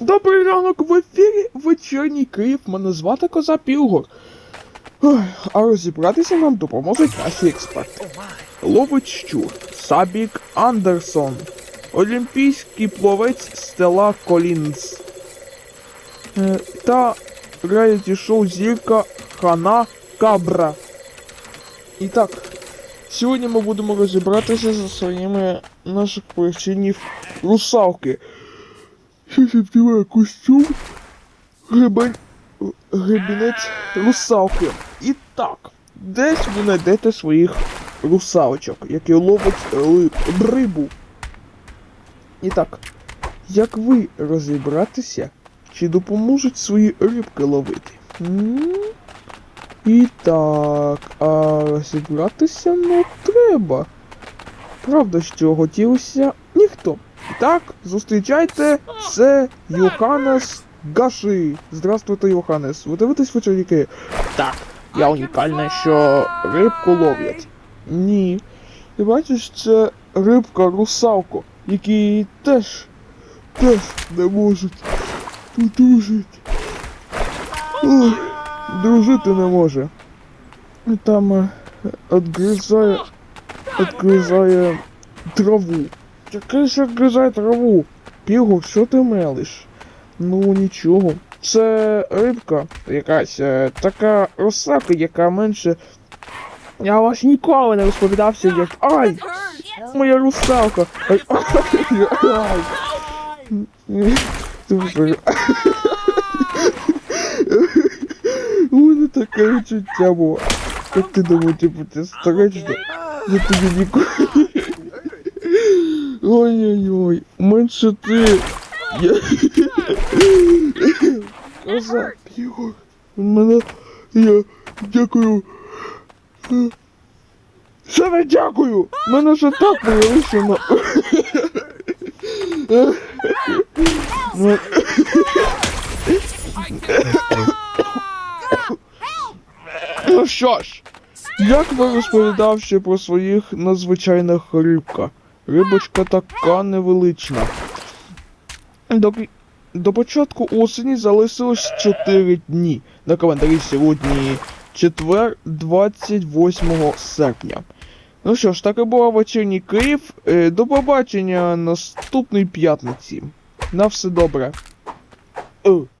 Добрий ранок в ефірі вечірній Київ. Мене звати Коза Пілгор. А розібратися нам допоможуть наші експерти. Ловить щур Сабік Андерсон, Олімпійський пловець Стела Колінс е, та реаліті-шоу зірка Хана Кабра. І так, сьогодні ми будемо розібратися за своїми наших причинів русалки. Щось вдіває костюм, гребень, гребінець русалки. І так, десь ви знайдете своїх русалочок, які ловять риб, рибу. І так, як ви розібратися, чи допоможуть свої рибки ловити? І так, а розібратися не треба. Правда, що хотілося так, зустрічайте, це Йоханнес Гаши. Здравствуйте, Йоханнес. Ви дивитесь вечоріки? Так, я унікальна, що рибку ловлять. Ні. Ти бачиш, це рибка русалко, які теж, теж не можуть дружити. Дружити не може. І Там е, відгризає, відгризає траву. Який ще гризає траву? Пігу, що ти мелиш? Ну нічого. Це рибка якась е, така русака, яка менше. Я вас ніколи не розповідався, як. Ай! Моя русалка! Ай! Ай! Ай! У мене таке відчуття було. Як ти думав, типу, ти старечна? Я тобі ніколи. Ой-ой-ой, менше ти. Я... Коза, Ігор. Мене. Я дякую. Не дякую? Мене вже так вирішено. Ну, що ж, як ви розповідав ще про своїх надзвичайних рибка? Рибочка така невелична. До, до початку осені залишилось 4 дні. На календарі сьогодні четвер, 28 серпня. Ну що ж, так і була вечірній Київ. Е, До побачення наступної п'ятниці. На все добре. Е.